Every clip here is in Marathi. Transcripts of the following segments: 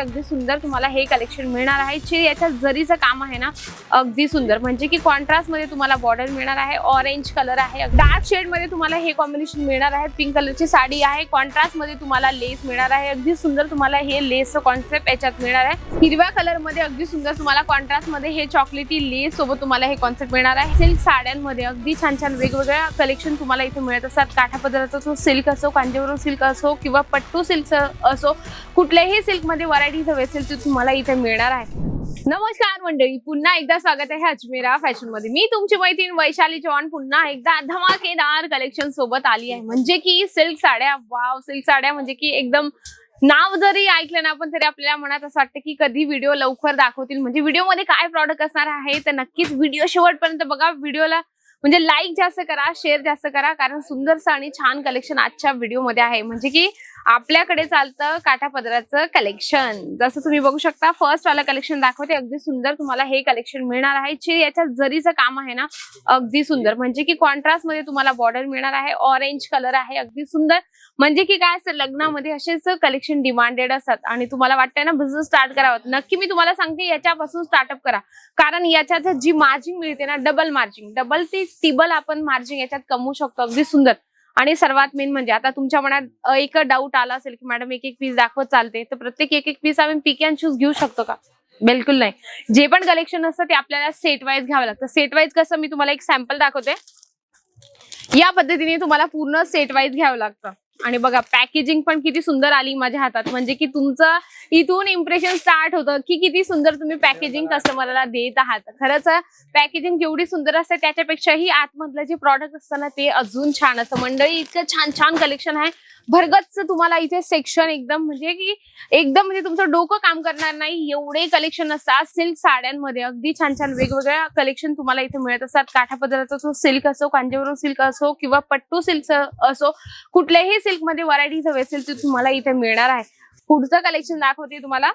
अगदी सुंदर तुम्हाला हे कलेक्शन मिळणार आहे. जे याच्या जरीचं काम आहे ना अगदी सुंदर. म्हणजे की कॉन्ट्रास्टमध्ये तुम्हाला बॉर्डर मिळणार आहे ऑरेंज कलर आहे डार्क शेडमध्ये तुम्हाला हे कॉम्बिनेशन मिळणार आहे. पिंक कलरची साडी आहे कॉन्ट्रास्टमध्ये तुम्हाला लेस मिळणार आहे. अगदी सुंदर तुम्हाला हे लेसचं कॉन्सेप्ट याच्यात मिळणार आहे. हिरव्या कलरमध्ये अगदी सुंदर तुम्हाला कॉन्ट्रास्टमध्ये हे चॉकलेटी लेस सोबत तुम्हाला हे कॉन्सेप्ट मिळणार आहे. सिल्क साड्यांमध्ये अगदी छान छान वेगवेगळ्या कलेक्शन तुम्हाला इथे मिळत असतात. काठापदराचा पदराचा सिल्क असो कांजीवरून सिल्क असो किंवा पट्टू सिल्क असो कुठल्याही सिल्कमध्ये व्हरायटीज असेल ते तुम्हाला इथे मिळणार आहे. नमस्कार मंडळी पुन्हा एकदा स्वागत आहे अजमेरा फॅशनमध्ये. मी तुमची मैत्रीण वैशाली चव्हाण पुन्हा एकदा धमाकेदार कलेक्शन सोबत आली आहे. म्हणजे की सिल्क साड्या वाव सिल्क साड्या म्हणजे की एकदम नाव जरी ऐकलं ना आपण तरी आपल्याला मनात असं वाटतं की कधी व्हिडिओ लवकर दाखवतील. म्हणजे व्हिडिओमध्ये काय प्रॉडक्ट असणार आहे तर नक्कीच व्हिडिओ शेवटपर्यंत बघा. व्हिडिओला म्हणजे लाईक जास्त करा शेअर जास्त करा. कारण सुंदरसं आणि छान कलेक्शन आजच्या व्हिडिओमध्ये आहे. म्हणजे की आपल्याकडे चालतं काठापदराचं कलेक्शन जसं तुम्ही बघू शकता फर्स्ट वाला कलेक्शन दाखवते. अगदी सुंदर तुम्हाला हे कलेक्शन मिळणार आहे. जे याच्यात जरीचं काम आहे ना अगदी सुंदर. म्हणजे की कॉन्ट्रास्टमध्ये तुम्हाला बॉर्डर मिळणार आहे. ऑरेंज कलर आहे. अगदी सुंदर. म्हणजे की काय असतं लग्नामध्ये असेच कलेक्शन डिमांडेड असतात. आणि तुम्हाला वाटतंय ना बिझनेस स्टार्ट करावं. नक्की मी तुम्हाला सांगते याच्यापासून स्टार्टअप करा. कारण याच्यात जी मार्जिन मिळते ना डबल मार्जिन डबल ती टिबल आपण मार्जिन याच्यात कमवू शकतो. अगदी सुंदर. आणि सर्वात मेन म्हणजे आता तुमच्या मनात एक डाऊट आला असेल की मॅडम एक एक पीस दाखवत चालते तर प्रत्येक एक एक पीस आम्ही पिक अँड शूज घेऊ शकतो का? बिलकुल नाही. जे पण कलेक्शन असतं ते आपल्याला सेट वाईज घ्यावं लागतं. सेट वाईज कसं मी तुम्हाला एक सॅम्पल दाखवते. या पद्धतीने तुम्हाला पूर्ण सेट वाईज घ्यावं लागतं. आणि बघा पॅकेजिंग पण किती सुंदर आली माझ्या हातात. म्हणजे की तुमचं इथून इम्प्रेशन स्टार्ट होतं की किती सुंदर तुम्ही पॅकेजिंग कस्टमरला देत आहात. खरंच पॅकेजिंग जेवढी सुंदर असते त्याच्यापेक्षाही आतमधलं जे प्रॉडक्ट असतं ना ते अजून छान असतं. मंडळी इतकं छान छान कलेक्शन आहे. भरगतच तुम्हाला इथे सेक्शन एकदम म्हणजे की एकदम म्हणजे तुमचं डोकं काम करणार नाही एवढे कलेक्शन असतात. सिल्क साड्यांमध्ये अगदी छान छान वेगवेगळ्या कलेक्शन तुम्हाला इथे मिळत असतात. काठापदराचा तो सिल्क असो कांजीवरम सिल्क असो किंवा पट्टू सिल्क असो कुठल्याही सिल्कमध्ये व्हरायटीज हवे असेल ते तुम्हाला इथे मिळणार आहे. पुढचं कलेक्शन दाखवते तुम्हाला.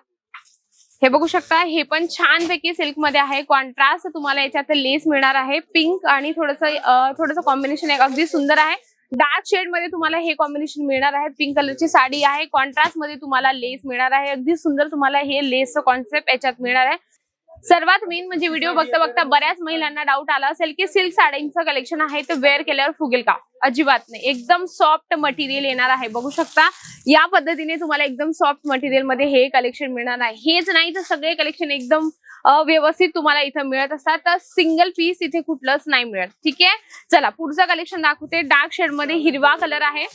हे बघू शकता हे पण छानपैकी सिल्कमध्ये आहे. कॉन्ट्रास्ट तुम्हाला याच्यात लेस मिळणार आहे. पिंक आणि थोडस थोडस कॉम्बिनेशन अगदी सुंदर आहे. डार्क शेडमध्ये तुम्हाला हे कॉम्बिनेशन मिळणार आहे. पिंक कलरची साडी आहे. कॉन्ट्रास्टमध्ये तुम्हाला लेस मिळणार आहे. अगदी सुंदर तुम्हाला हे लेसचं कॉन्सेप्ट याच्यात मिळणार आहे. सर्वात मेन म्हणजे व्हिडिओ बघता बघता बऱ्याच महिलांना डाऊट आला असेल की सिल्क साड्यांचं कलेक्शन आहे ते वेअर केल्यावर फुगेल का? अजिबात नाही. एकदम सॉफ्ट मटेरियल येणार आहे. बघू शकता. या पद्धतीने तुम्हाला एकदम सॉफ्ट मटेरियलमध्ये हे कलेक्शन मिळणार आहे. हेच नाही तर सगळे कलेक्शन एकदम व्यवस्थित तुम्हाला इथं मिळत असतात. तर सिंगल पीस इथे कुठलंच नाही मिळत. ठीक आहे? चला पुढचं कलेक्शन दाखवते. डार्क शेडमध्ये हिरवा कलर आहे.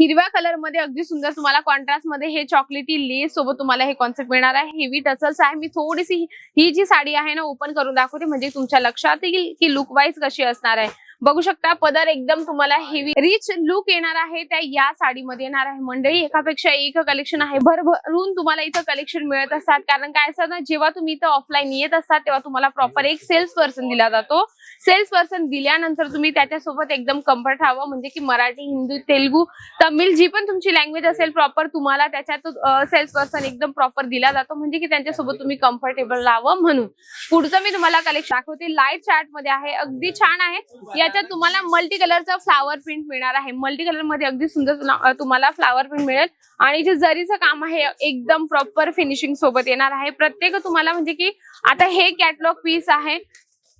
हिरव्या कलरमध्ये अगदी सुंदर तुम्हाला कॉन्ट्रास्टमध्ये हे चॉकलेटी लेस सोबत तुम्हाला हे कॉन्सेप्ट मिळणार आहे. हेवी टसल्स आहे. मी थोडीशी ही- ही जी साडी आहे ना ओपन करून दाखवते. म्हणजे तुमच्या लक्षात येईल की लुक वाईज कशी असणार आहे. बघू शकता पदर एकदम तुम्हाला हेवी रिच लुक येणार आहे त्या या साडीमध्ये येणार आहे मंडळी. एकापेक्षा एक कलेक्शन आहे. भरभरून तुम्हाला इथं कलेक्शन मिळत असतात. कारण काय असतं ना जेव्हा तुम्ही इथं ऑफलाईन येत असतात तेव्हा तुम्हाला प्रॉपर एक सेल्स पर्सन दिला जातो. सेल्स पर्सन दिल्यानंतर तुम्ही त्याच्यासोबत एकदम कम्फर्ट हवं. म्हणजे की मराठी हिंदी तेलुगू तमिळ जी पण तुमची लँग्वेज असेल प्रॉपर तुम्हाला त्याच्यात सेल्स पर्सन एकदम प्रॉपर दिला जातो. म्हणजे की त्यांच्यासोबत तुम्ही कम्फर्टेबल राहावं म्हणून. पुढचं मी तुम्हाला कलेक्शन दाखवते. लाइट चार्टमध्ये आहे. अगदी छान आहे. या याच्यात तुम्हाला मल्टी कलरचा फ्लावर प्रिंट मिळणार आहे. मल्टी कलरमध्ये अगदी सुंदर तुम्हाला फ्लावर प्रिंट मिळेल. आणि जे जरीचं काम आहे एकदम प्रॉपर फिनिशिंग सोबत येणार आहे. प्रत्येक तुम्हाला म्हणजे की आता हे कॅटलॉग पीस आहे.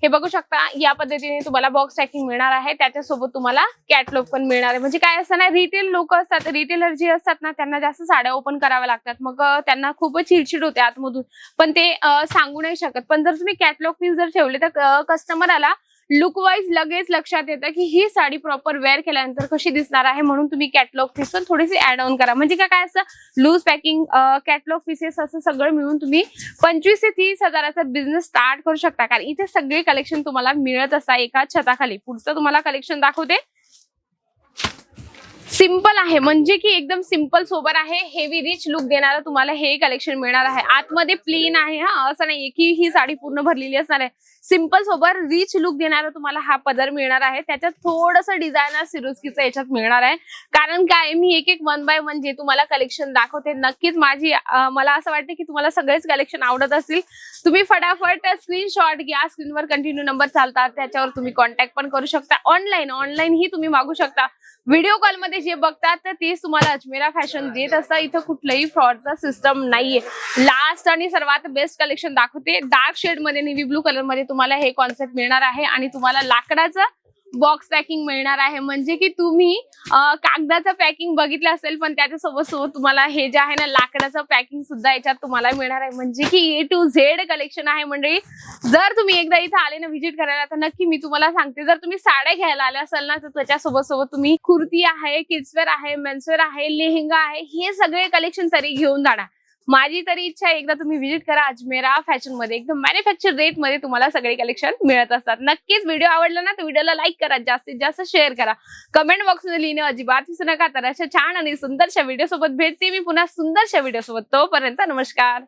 हे बघू शकता या पद्धतीने तुम्हाला बॉक्स पॅकिंग मिळणार आहे. त्याच्यासोबत तुम्हाला कॅटलॉग पण मिळणार आहे. म्हणजे काय असतं ना रिटेल लोक असतात रिटेलर जे असतात ना त्यांना जास्त साड्या ओपन कराव्या लागतात. मग त्यांना खूपच चिडचिड होते आतमधून. पण ते सांगू नाही शकत. पण जर तुम्ही कॅटलॉग पीस जर ठेवले तर कस्टमरला लुक वाईज लगेच लक्षात येतं की ही साडी प्रॉपर वेअर केल्यानंतर कशी दिसणार आहे म्हणून तुम्ही कॅटलॉग पीस पण थोडीशी ऍड ऑन करा. म्हणजे काय काय असतं लूज पॅकिंग कॅटलॉग पीसेस असं सगळं मिळून तुम्ही पंचवीस ते तीस हजाराचा बिझनेस स्टार्ट करू शकता. कारण इथे सगळे कलेक्शन तुम्हाला मिळत असा एका छताखाली. पुढचं तुम्हाला कलेक्शन दाखवते. सिंपल आहे. म्हणजे की एकदम सिंपल सोबर आहे. हेवी रिच लुक देणारा तुम्हाला हे कलेक्शन मिळणार आहे. आतमध्ये प्लेन आहे हा. असं नाही की ही साडी पूर्ण भरलेली असणार आहे. सिंपल सोबर रिच लुक देणारा तुम्हाला हा पदर मिळणार आहे. त्याच्यात थोडस डिझायनर सिरोस्कीचं याच्यात मिळणार आहे. कारण काय मी एक एक वन बाय वन जे तुम्हाला कलेक्शन दाखवते नक्कीच माझी मला असं वाटतं की तुम्हाला सगळेच कलेक्शन आवडत असतील. तुम्ही फटाफट स्क्रीनशॉट घ्या. स्क्रीनवर कंटिन्यू नंबर चालतात. त्याच्यावर तुम्ही कॉन्टॅक्ट पण करू शकता. ऑनलाईन ऑनलाईन ही तुम्ही मागू शकता. व्हिडिओ कॉलमध्ये जे जे बघतात तर तेच तुम्हाला अजमेरा फॅशन देत असतात. इथं कुठलंही फ्रॉडचा सिस्टम नाहीये. लास्ट आणि सर्वात बेस्ट कलेक्शन दाखवते. डार्क शेडमध्ये नेव्ही ब्लू कलरमध्ये तुम्हाला हे कॉन्सेप्ट मिळणार आहे. आणि तुम्हाला लाकडाचं बॉक्स पॅकिंग मिळणार आहे. म्हणजे की तुम्ही कागदाचं पॅकिंग बघितलं असेल पण त्याच्यासोबत सोबत तुम्हाला हे जे आहे ना लाकडाचं पॅकिंग सुद्धा याच्यात तुम्हाला मिळणार आहे. म्हणजे की ए टू झेड कलेक्शन आहे म्हणजे जर तुम्ही एकदा इथं आले ना व्हिजिट करायला तर नक्की मी तुम्हाला सांगते. जर तुम्ही साड्या घ्यायला आल्या असाल ना तर त्याच्यासोबत सोबत तुम्ही कुर्ती आहे किड्सवेअर आहे मेन्सवेअर आहे लेहंगा आहे हे सगळे कलेक्शन तरी घेऊन जाणार. माझी तरी इच्छा आहे एकदा तुम्ही व्हिजिट करा अजमेरा फॅशनमध्ये. एकदम मॅन्युफॅक्चर रेटमध्ये तुम्हाला सगळे कलेक्शन मिळत असतात. नक्कीच व्हिडिओ आवडला ना तर व्हिडिओला लाईक करा. जास्तीत जास्त शेअर करा. कमेंट बॉक्समध्ये लिहिणं अजिबात विसरू नका. तर अशा छान आणि सुंदरशा व्हिडिओ सोबत भेटते मी पुन्हा सुंदरशा व्हिडिओ सोबत. तोपर्यंत नमस्कार.